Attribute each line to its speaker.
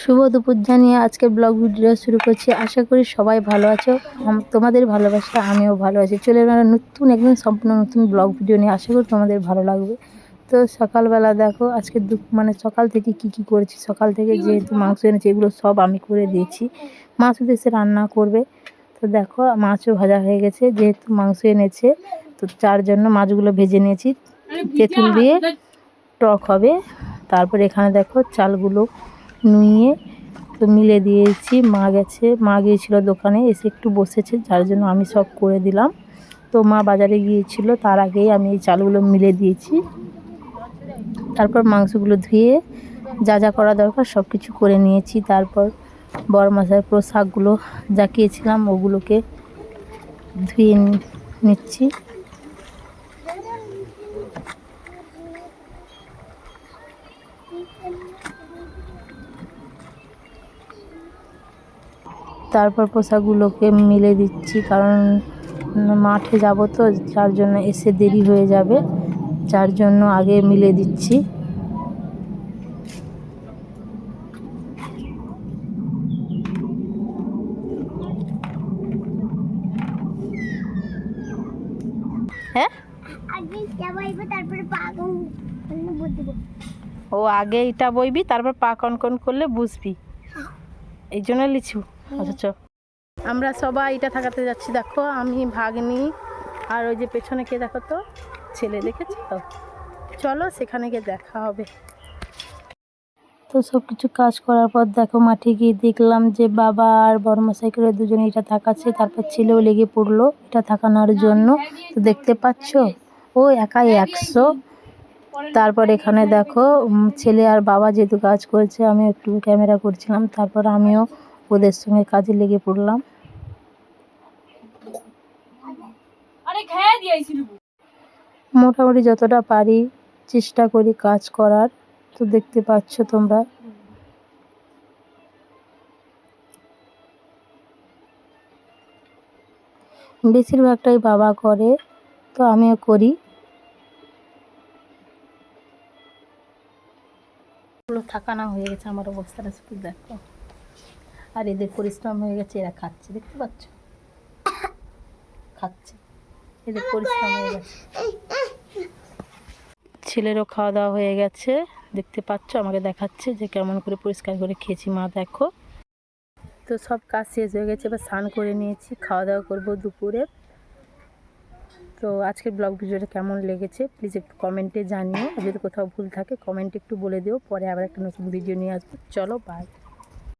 Speaker 1: শুভ দুপুর জানিয়ে আজকে ব্লগ ভিডিও শুরু করছি। আশা করি সবাই ভালো আছো। তোমাদের ভালোবাসা, আমিও ভালো আছি। চলে এলাম নতুন, একদম সম্পূর্ণ নতুন ব্লগ ভিডিও নিয়ে। আশা করি তোমাদের ভালো লাগবে। তো সকালবেলা দেখো, আজকে দু মানে সকাল থেকে কি কি করেছি? সকাল থেকে যেহেতু মাংস এনেছি, এগুলো সব আমি করে দিয়েছি। মা শুধু এসে রান্না করবে। তো দেখো, মাছও ভাজা হয়ে গেছে। যেহেতু মাংস এনেছে, তো চার জন্য মাছগুলো ভেজে নিয়েছি। তেঁতুল দিয়ে টক হবে। তারপর এখানে দেখো চালগুলো নুয়ে তো মিলে দিয়েছি। মা গেছে, মা গিয়েছিল দোকানে, এসে একটু বসেছে, যার জন্য আমি সব করে দিলাম। তো মা বাজারে গিয়েছিল, তার আগেই আমি এই চালগুলো মিলে দিয়েছি। তারপর মাংসগুলো ধুয়ে যা যা করা দরকার সব কিছু করে নিয়েছি। তারপর বড় মশাই পুরো শাকগুলো জাকিয়েছিলাম ওগুলোকে ধুয়ে নিচ্ছি। তারপর পোশাকগুলোকে মিলে দিচ্ছি কারণ মাঠে যাব তো যার জন্য এসে দেরি হয়ে যাবে যার জন্য আগে মিলে দিচ্ছি। হ্যাঁ? ও আগে এটা বইবি তারপর পা কনকন করলে বুঝবি। এই জন্য লিচু। আচ্ছা। আমরা সবাই এটা থাকাতে যাচ্ছি দেখো আমি ভাগ্নি আর ওই যে পেছনে কে দেখো তো ছেলে দেখেছ তো? চলো সেখানে গিয়ে দেখা হবে। তো সব কিছু কাজ করার পর দেখো মাঠে গিয়ে দেখলাম যে বাবা আর বড় মশাই করে দুজনে এটা থাকাচ্ছে তারপর ছেলেও লেগে পড়ল এটা থাকানোর জন্য। তো দেখতে পাচ্ছ? ও একাই একশো। তারপর এখানে দেখো ছেলে আর বাবা যেহেতু কাজ করছে আমি একটু ক্যামেরা করছিলাম তারপর আমিও ওদের সঙ্গে কাজে লেগে পড়লাম। মোটামুটি যতটা পারি চেষ্টা করি কাজ করার তো দেখতে পাচ্ছ তোমরা। বেশিরভাগটাই বাবা করে তো আমিও করি। থাকানা হয়ে গেছে আমার অবস্থাটা শুধু দেখো। আর এদের পরিশ্রম হয়ে গেছে, এরা খাচ্ছে, দেখতে পাচ্ছ? খাচ্ছে। এদের পরিশ্রম হয়ে গেছে। ছেলেরও খাওয়া দাওয়া হয়ে গেছে। দেখতে পাচ্ছ, আমাকে দেখাচ্ছে যে কেমন করে পরিষ্কার করে খেয়েছি মা, দেখো। তো সব কাজ শেষ হয়ে গেছে, এবার স্নান করে নিয়েছি খাওয়া দাওয়া করব দুপুরে। তো আজকের ব্লগ ভিডিওটা কেমন লেগেছে প্লিজ একটু কমেন্টে জানিও। যদি কোথাও ভুল থাকে কমেন্টে একটু বলে দিও, পরে আবার একটা নতুন ভিডিও নিয়ে আসব। চলো বাই